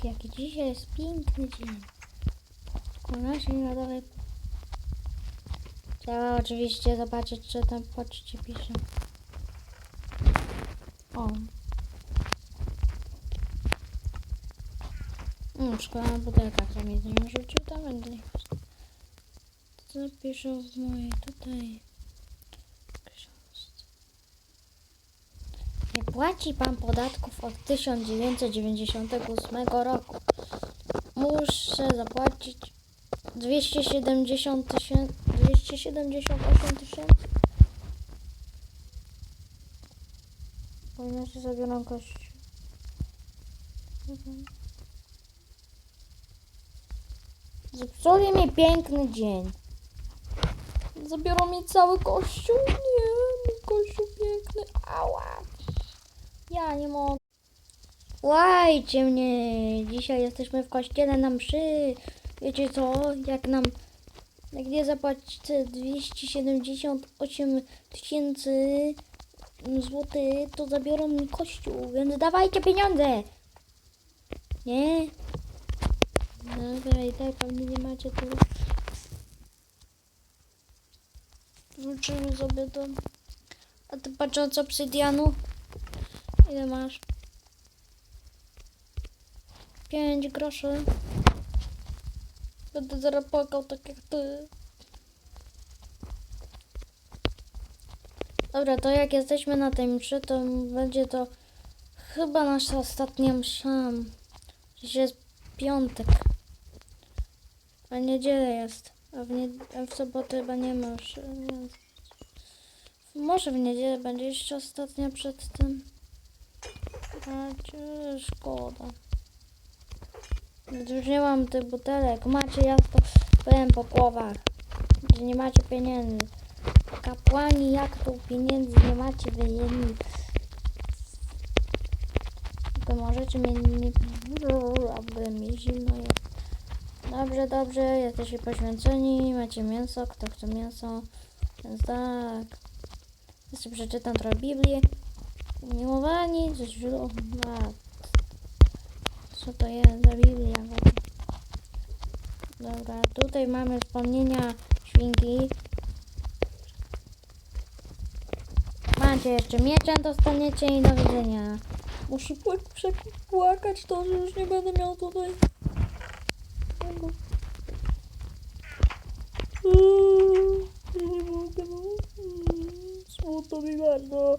Ach, jaki dzisiaj jest piękny dzień. Ku naszej narodowej... Trzeba oczywiście zobaczyć, co tam poczcie pisze. O. Mm, szkoda na butelkach tam jedzenie rzucił, tam będę nie Co piszą w mojej tutaj Nie płaci pan podatków od 1998 roku. Muszę zapłacić 270 tysięcy, 278 tysięcy. Bo inaczej zabiorą kościół. Mhm. Zepsuli mi piękny dzień. Zabiorą mi cały kościół? Nie, mój kościół piękny. Ała. Ja nie mogę. Łajcie mnie. Dzisiaj jesteśmy w kościele na mszy. Wiecie co? Jak nam jak nie zapłacicie 278 tysięcy złotych, to zabiorą mi kościół, więc dawajcie pieniądze. Nie? Dobra, i tak pewnie nie macie tu. Wrzucimy sobie to. A ty patrząc obsydianu? Ile masz? 5 groszy. Będę zaraz tak jak ty. Dobra, to jak jesteśmy na tej mszy, to będzie to chyba nasza ostatnia msza. Dziś jest piątek. A niedzielę jest. A w, nie, a w sobotę chyba nie ma więc- Może w niedzielę będzie jeszcze ostatnia przed tym. A szkoda. Mam tych butelek. Macie, ja to powiem po głowach. Że nie macie pieniędzy. Kapłani, jak tu pieniędzy nie macie wy jedni. To możecie mnie nie... Aby mi zimno jest. Dobrze, dobrze, jesteście poświęceni, macie mięso, kto chce mięso. Więc tak. Jeszcze przeczytam trochę Biblię. Umiłowani ze źródła. Co to jest? Dobra, tutaj mamy wspomnienia świnki. Macie jeszcze mieczem, dostaniecie i do widzenia. Muszę płak- przepłakać to, że już nie będę miał tutaj. nie mogę. Smutno mi bardzo.